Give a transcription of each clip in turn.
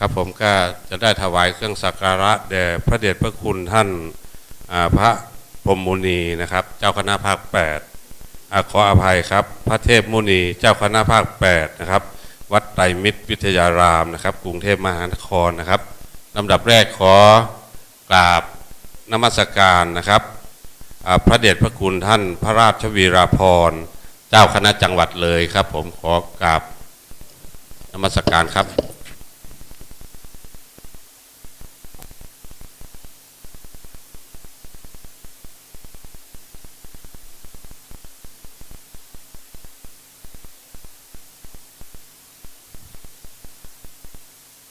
ครับผมก็จะได้ถวายเครื่องสักการะแด่พระเดชพระคุณท่านาพระพรมมุนีนะครับ เจ้าคณะภาค8อขออภัยครับ พระเทพมุนีเจ้าคณะภาค8นะครับวัดไตรมิตรวิทยารามนะครับ กรุงเทพมหานครนะครับลำดับแรกขอกราบนมัสการนะครับพระเดชพระคุณท่านพระราชวีราภรเจ้าคณะจังหวัดเลยครับ ผมขอกราบนมัสการครับ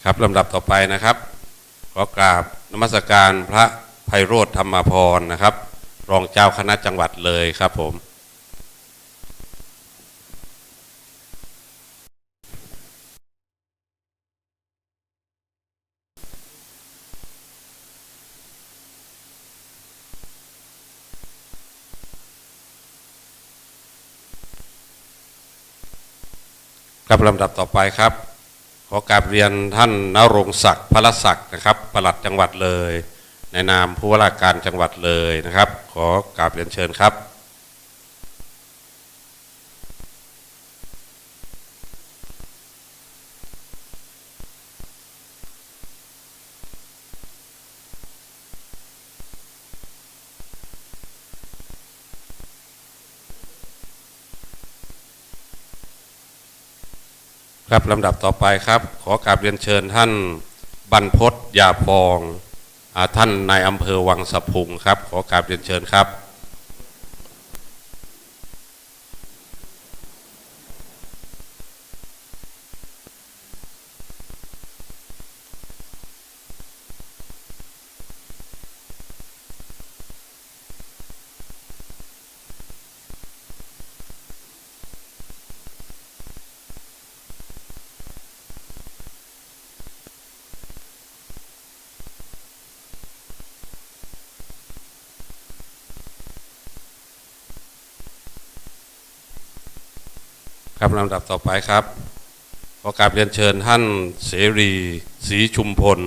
ครับลำดับต่อไปนะครับขอกราบนมัสการพระไพโรธธรรมพรนะครับ รองเจ้าคณะจังหวัดเลยครับผม ครับลำดับต่อไปครับ ขอกราบเรียนท่านนรงศักดิ์พระศักดิ์นะครับปลัดจังหวัดเลย ในนามผู้ว่าราชการจังหวัดเลยนะครับ ขอกราบเรียนเชิญครับ ครับลำดับต่อไปครับ ขอกราบเรียนเชิญท่านบรรพศยาฟองอท่านนายอำเภอวังสะพุงครับ ขอกราบเรียนเชิญครับ ครับลำดับต่อไปครับขอกราบเรียนเชิญท่านเสรีศรีชุมพล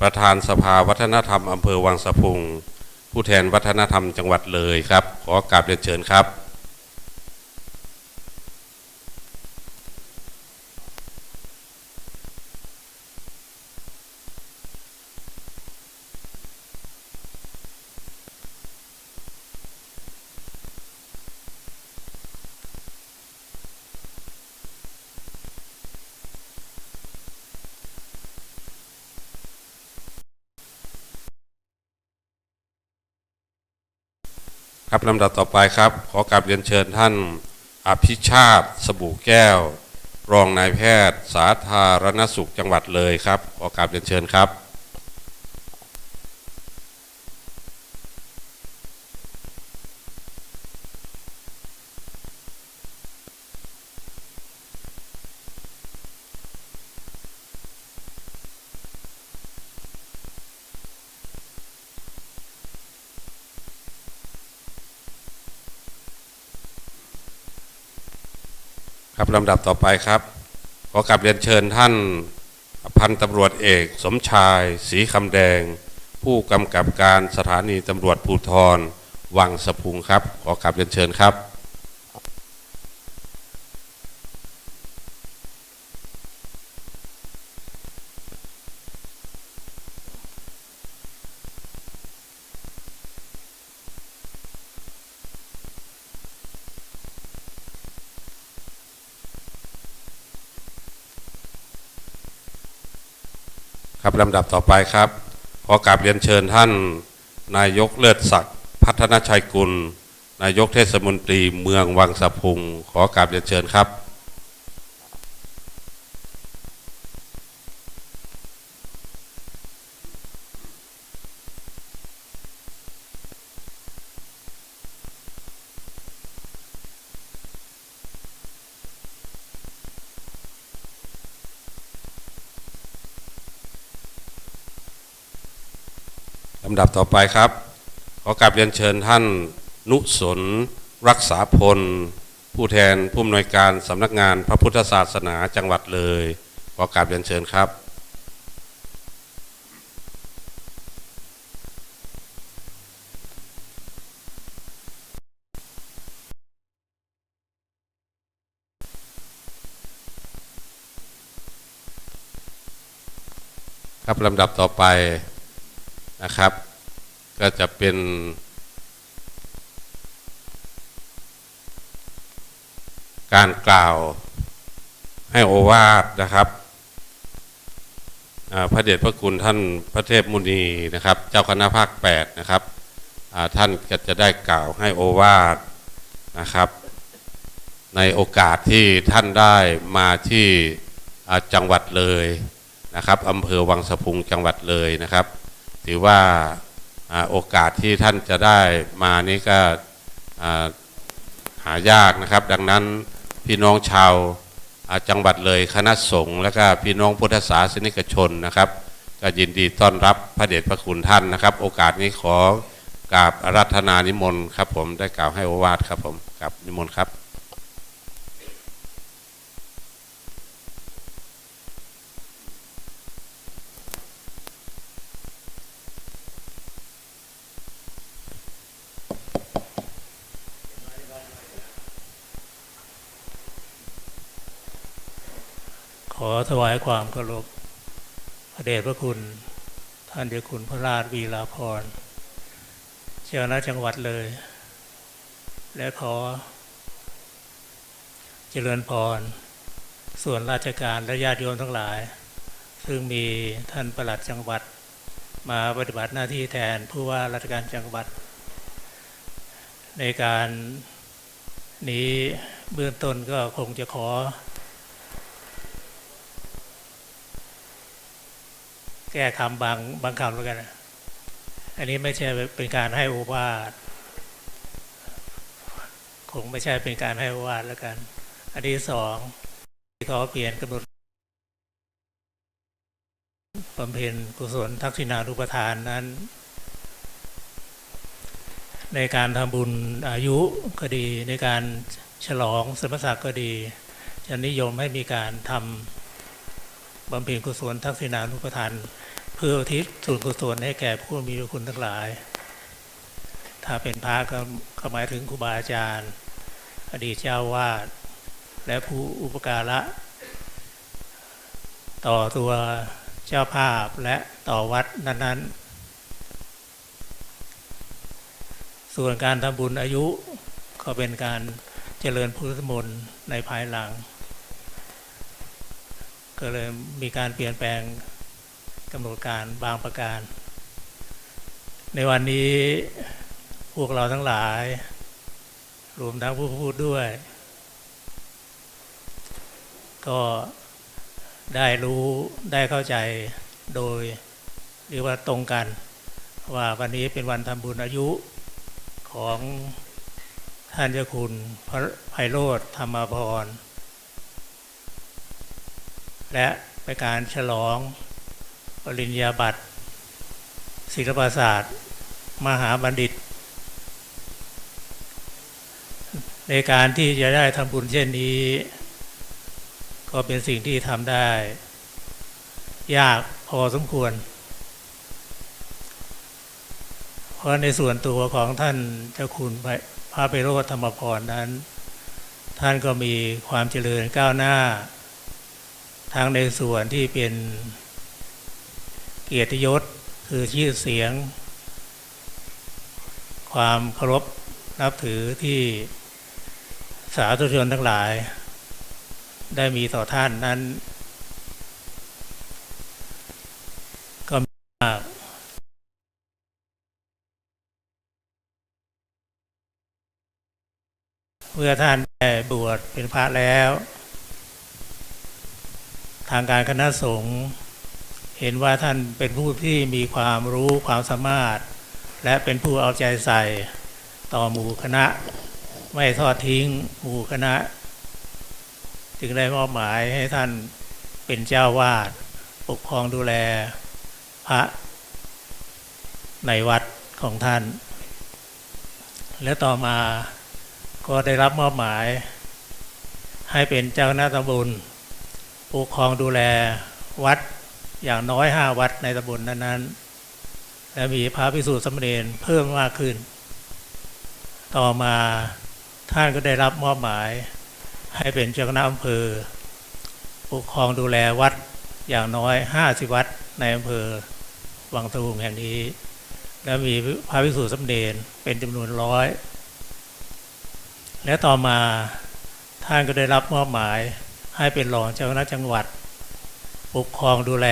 ประธานสภาวัฒนธรรมอำเภอวังสะพุง ผู้แทนวัฒนธรรมจังหวัดเลยครับ ขอกราบเรียนเชิญครับ ครับลำดับต่อไปครับ ขอกราบเรียนเชิญท่านอภิชาติสบู่แก้ว รองนายแพทย์ สาธารณสุขจังหวัดเลยครับ ขอกราบเรียนเชิญครับ ครับลำดับต่อไปครับ ขอกลับเรียนเชิญท่าน พันตำรวจเอก สมชายศรีคำแดง ผู้กำกับการสถานีตำรวจภูธรวังสะพุงครับ ขอกลับเรียนเชิญครับ ครับ ลำดับต่อไปครับ ขอกราบเรียนเชิญท่าน นายกเลิศศักดิ์พัฒนชัยกุล นายกเทศมนตรีเมืองวังสะพุง ขอกราบเรียนเชิญครับ ลำดับต่อไปครับ ขอกราบเรียนเชิญท่านนุสนรักษาพล ผู้แทนผู้อำนวยการสำนักงานพระพุทธศาสนาจังหวัดเลย ขอกราบเรียนเชิญครับครับลำดับต่อไป นะครับ ก็จะเป็นการกล่าวให้โอวาทนะครับพระเดชพระคุณท่านพระเทพมุนีนะครับ เจ้าคณะภาค8นะครับท่านก็จะได้กล่าวให้โอวาทนะครับ ในโอกาสที่ท่านได้มาที่จังหวัดเลยนะครับอำเภอวังสะพุงจังหวัดเลยนะครับ ถือว่าโอกาสที่ท่านจะได้มานี้ก็หายากนะครับ ดังนั้นพี่น้องชาวจังหวัดเลยคณะสงฆ์และก็พี่น้องพุทธศาสนิกชนนะครับ ก็ยินดีต้อนรับพระเดชพระคุณท่านนะครับ โอกาสนี้ขอกราบอารัธนานิมนต์ครับผมได้กล่าวให้โอวาทครับผมกับนิมนต์ครับ อถวายความเคารพพระเดชพระคุณ ท่านเจ้าคุณพระราชวีลาภรเจ้าหน้าจังหวัดเลย และขอ เจริญพร ส่วนราชการและญาติโยมทั้งหลาย ซึ่งมีท่านประหลัดจังหวัด มาปฏิบัติหน้าที่แทนผู้ว่าราชการจังหวัด ในการนี้เบื้องต้นก็คงจะขอ แก้คำบางบางคำแล้วกัน อันนี้ไม่ใช่เป็นการให้โอวาทคงไม่ใช่เป็นการให้โอวาทแล้วกัน อันที่สองที่เขาเปลี่ยนกำหนดบำเพ็ญกุศลทักษิณานุปทานนั้น ในการทำบุญอายุก็ดี ในการฉลองสมรศักดิ์ก็ดีจะนิยมให้มีการทำบำเพ็ญกุศลทักษิณานุปทาน เพื่อทิศส่วนกุศลให้แก่ผู้มีพระคุณทั้งหลาย ถ้าเป็นพระก็ก็หมายถึงครูบาอาจารย์ อดีตเจ้าวาดและผู้อุปการะ ต่อตัวเจ้าภาพและต่อวัดนั้น ๆ ส่วนการทำบุญอายุก็เป็นการเจริญพุทธมนต์ในภายหลัง ก็เลยมีการเปลี่ยนแปลง กำหนดการบางประการ ในวันนี้พวกเราทั้งหลาย รวมทั้งผู้พูดด้วย ก็ได้รู้ได้เข้าใจโดยเรียกว่าตรงกัน ว่าวันนี้เป็นวันทำบุญอายุของท่านเจ้าคุณพระไพโรธธรรมพรและเป็นการฉลอง ปริญญาบัตร ศิลปศาสตร์ มหาบัณฑิต ในการที่จะได้ทำบุญเช่นนี้ ก็เป็นสิ่งที่ทำได้ ยากพอสมควร เพราะในส่วนตัวของท่านเจ้าคุณพระไปโรธธรรมพรนั้น ท่านก็มีความเจริญก้าวหน้า ทั้งในส่วนที่เป็น เกียรติยศคือชื่อเสียง ความเคารพนับถือที่สาธุชนทั้งหลาย ได้มีต่อท่านนั้น ก็มีมากเมื่อท่านได้บวชเป็นพระแล้ว ทางการคณะสงฆ์ เห็นว่าท่านเป็นผู้ที่มีความรู้ความสามารถ และเป็นผู้เอาใจใส่ต่อหมู่คณะ ไม่ทอดทิ้งหมู่คณะ จึงได้มอบหมายให้ท่านเป็นเจ้าวาดปกครองดูแลพระในวัดของท่าน และต่อมาก็ได้รับมอบหมาย ให้เป็นเจ้าคณะตำบลปกครองดูแลวัด อย่างน้อยห้าวัดในตำบลนั้นๆ และมีพระพิสูจน์สมเด็จเพิ่มมากขึ้น ต่อมาท่านก็ได้รับมอบหมาย ให้เป็นเจ้าคณะอำเภอ ปกครองดูแลวัดอย่างน้อยห้าสิบวัดในอำเภอวังตะพุงแห่งนี้ และมีพระภิกษุสมเณรเป็นจำนวนร้อย และต่อมาท่านก็ได้รับมอบหมายให้เป็นรองเจ้าคณะจังหวัด ปกครองดูแล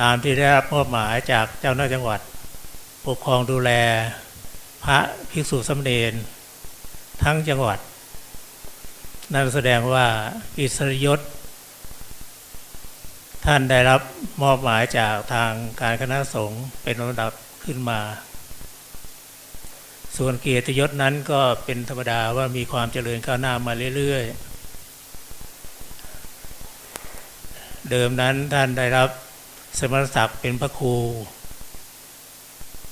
ตามที่ได้รับมอบหมายจากเจ้าหน้าจังหวัด ปกครองดูแล พระภิกษุสมเณรทั้งจังหวัด นั่นแสดงว่าอิสริยศ ท่านได้รับมอบหมายจากทางการคณะสงฆ์เป็นลำดับขึ้นมา ส่วนเกียรติยศนั้นก็เป็นธรรมดาว่ามีความเจริญก้าวหน้ามาเรื่อยๆ เดิมนั้นท่านได้รับสมณศักดิ์เป็นพระครู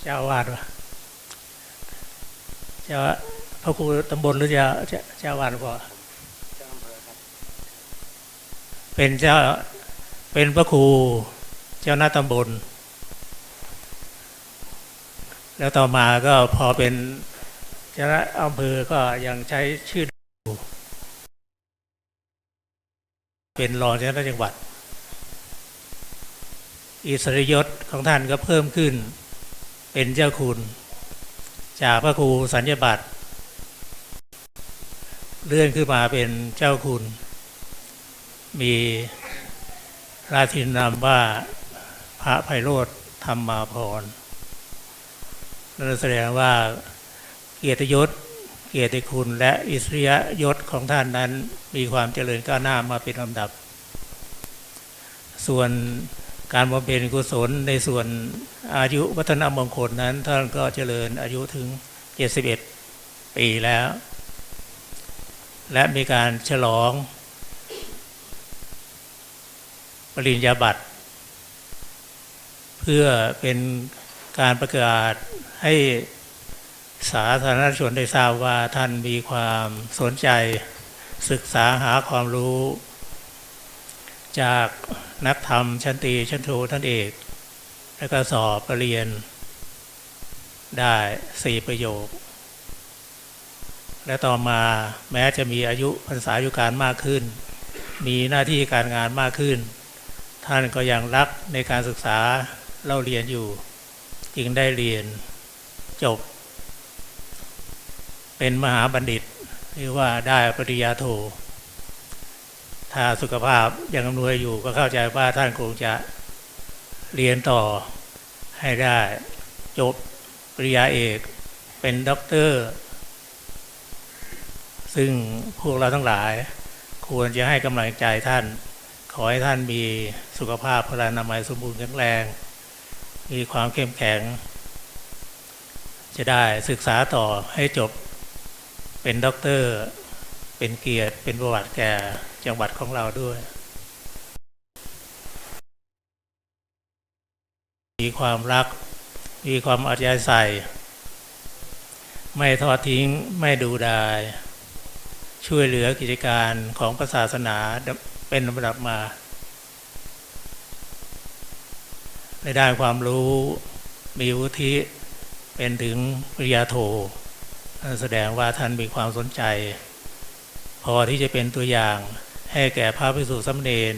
เจ้าวาดวะเจ้าพระครูตำบลหรือเจ้าเจ้าเจ้าวาดกว่าเป็นเจ้าเป็นพระครูเจ้าหน้าตำบล แล้วต่อมาก็พอเป็นเจ้าหน้าอำเภอก็ยังใช้ชื่อเป็นรองเจ้าหน้าจังหวัด อิสริยศของท่านก็เพิ่มขึ้น เป็นเจ้าคุณ จากพระครูสัญญบัตรเลื่อนขึ้นมาเป็นเจ้าคุณ มีราชินนามว่าพระไพโรธธรรมาพรนั่นแสดงว่าเกียรติยศ เกียรติคุณและอิสริยยศของท่านนั้นมีความเจริญก้าวหน้ามาเป็นลำดับ ส่วน การบำเพ็ญกุศลในส่วนอายุวัฒนมงคลนั้น ท่านก็เจริญอายุถึง 71 ปีแล้ว และมีการฉลอง ปริญญาบัตร เพื่อเป็นการประกาศให้สาธารณชนได้ทราบว่าท่านมีความสนใจศึกษาหาความรู้ จากนักธรรมชั้นตีชั้นโทท่านเอก แล้วก็สอบปรริญญาได้สี่ประโยค และต่อมาแม้จะมีอายุพรรษาอยุการมากขึ้น มีหน้าที่การงานมากขึ้น ท่านก็ยังรักในการศึกษาเล่าเรียนอยู่ จึงได้เรียนจบ เป็นมหาบัณฑิตหรือว่าได้ปริญญาโท ถ้าสุขภาพยังอำนวยอยู่ก็เข้าใจว่าท่านคงจะเรียนต่อให้ได้จบปริญญาเอกเป็นด็อกเตอร์ ซึ่งพวกเราทั้งหลาย ควรจะให้กำลังใจท่าน ขอให้ท่านมีสุขภาพพลานามัยสมบูรณ์แข็งแรง มีความเข้มแข็ง จะได้ศึกษาต่อให้จบเป็นด็อกเตอร์ เป็นเกียรติเป็นประวัติแก่ จังหวัดของเราด้วย มีความรัก มีความอัธยาศัยไม่ทอดทิ้งไม่ดูดาย ช่วยเหลือกิจการของศาสนาเป็นลำดับมาในด้านความรู้มีวุฒิเป็นถึงปริญญาโทแสดงว่าท่านมีความสนใจ พอที่จะเป็นตัวอย่าง ให้แก่พระภิกษุสามเณร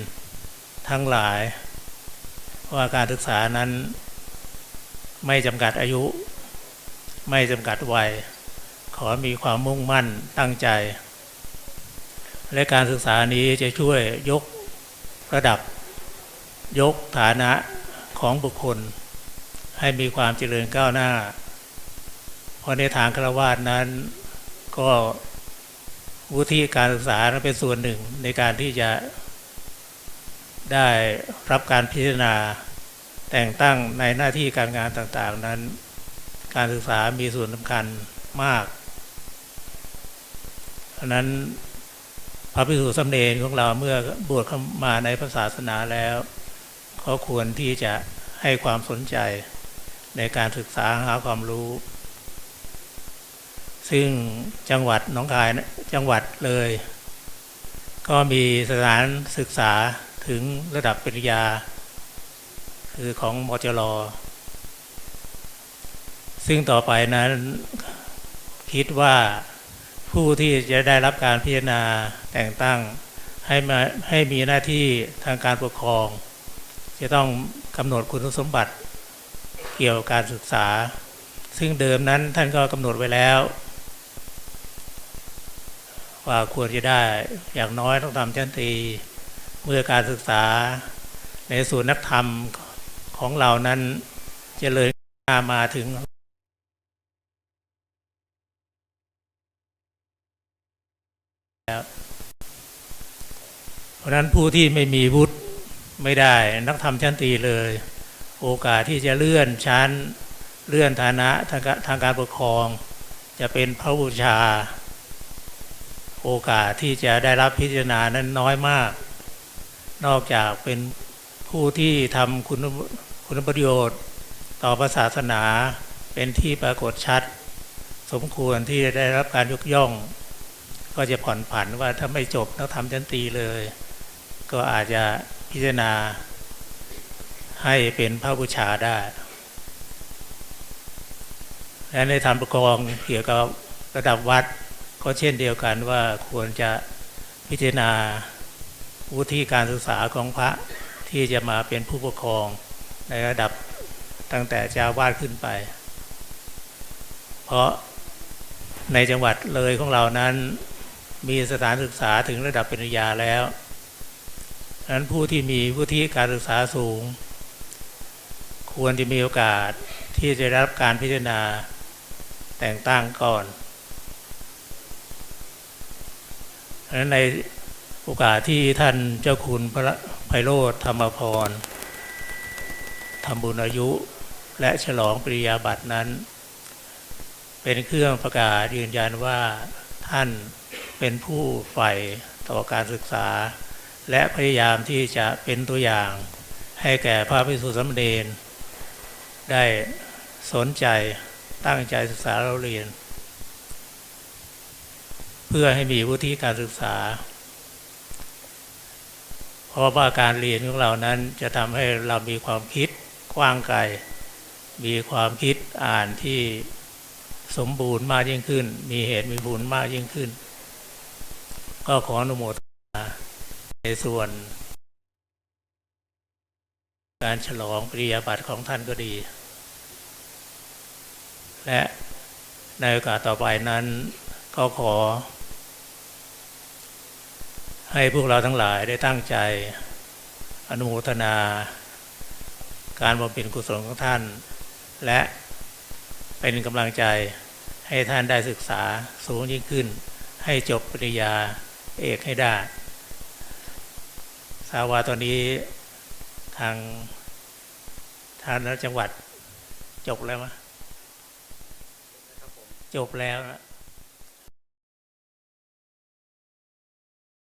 ทั้งหลาย ว่าการศึกษานั้นไม่จำกัดอายุ ไม่จำกัดวัย ขอมีความมุ่งมั่นตั้งใจ และการศึกษานี้จะช่วยยกระดับ ยกฐานะของบุคคล ให้มีความเจริญก้าวหน้า เพราะในทางคาวาสนั้นก็ วุฒิการศึกษาเป็นส่วนหนึ่งในการที่จะได้รับการพิจารณา แต่งตั้งในหน้าที่การงานต่างๆนั้น การศึกษามีส่วนสำคัญมากเพราะนั้นพระภิกษุสามเณรของเราเมื่อบวชเข้ามาในพระศาสนาแล้วก็ควรที่จะให้ความสนใจในการศึกษาหาความรู้ ซึ่งจังหวัดหน้องคายจังหวัดเลย ก็มีสถานศึกษาถึงระดับปริญญา คือของมจรซึ่งต่อไปนั้นคิดว่าผู้ที่จะได้รับการพิจารณาแต่งตั้งให้มาให้มีหน้าที่ทางการปกครอง จะต้องกำหนดคุณสมบัติเกี่ยวกับการศึกษา ซึ่งเดิมนั้นท่านก็กำหนดไว้แล้ว ว่าควรจะได้อย่างน้อยต้องทำชั้นตรีเมื่อการศึกษาในส่วนนักธรรมของเรานั้นเจริญมาถึงเพราะนั้นผู้ที่ไม่มีวุฒิไม่ได้นักธรรมชั้นตีเลย โอกาสที่จะเลื่อนชั้นเลื่อนฐานะทางการปกครอง จะเป็นพระบูชา โอกาสที่จะได้รับพิจารณานั้นน้อยมาก นอกจากเป็นผู้ที่ทำคุณคุณประโยชน์ต่อพระศาสนาเป็นที่ปรากฏชัด สมควรที่จะได้รับการยกย่อง ก็จะผ่อนผันว่าถ้าไม่จบนักธรรมชั้นตีเลย ก็อาจจะพิจารณาให้เป็นพระบูชาได้ และในธรรมประกองเกี่ยวกับระดับวัด ก็เช่นเดียวกันว่าควรจะพิจารณาวุฒิการศึกษาของพระที่จะมาเป็นผู้ปกครองในระดับตั้งแต่เจ้าวาดขึ้นไป เพราะในจังหวัดเลยของเรานั้นมีสถานศึกษาถึงระดับปริญญาแล้วดังนั้นผู้ที่มีวุฒิการศึกษาสูง ควรจะมีโอกาสที่จะรับการพิจารณาแต่งตั้งก่อน ดังนั้นในโอกาสที่ท่านเจ้าคุณพระไพโรธธรรมพรทำบุญอายุและฉลองปริญาบัตรนั้น เป็นเครื่องประกาศยืนยันว่าท่านเป็นผู้ใฝ่ต่อการศึกษา และพยายามที่จะเป็นตัวอย่างให้แก่พระภิกษุสมเณรได้สนใจตั้งใจศึกษาเราเรียน เพื่อให้มีวุฒิการศึกษา เพราะว่าการเรียนของเรานั้นจะทำให้เรามีความคิดกว้างไกล มีความคิดอ่านที่สมบูรณ์มากยิ่งขึ้น มีเหตุมีผลมากยิ่งขึ้น ก็ขออนุโมทนาในส่วน การฉลองปริญญาบัตรของท่านก็ดี และในโอกาสต่อไปนั้นก็ขอ ให้พวกเราทั้งหลายได้ตั้งใจ อนุโมทนา การบำเพ็ญกุศลของท่าน และเป็นกำลังใจให้ท่านได้ศึกษาสูงยิ่งขึ้น ให้จบปริญญาเอกให้ได้ทราบว่าตอนนี้ทางทางจังหวัดจบแล้วมะจบแล้วนะ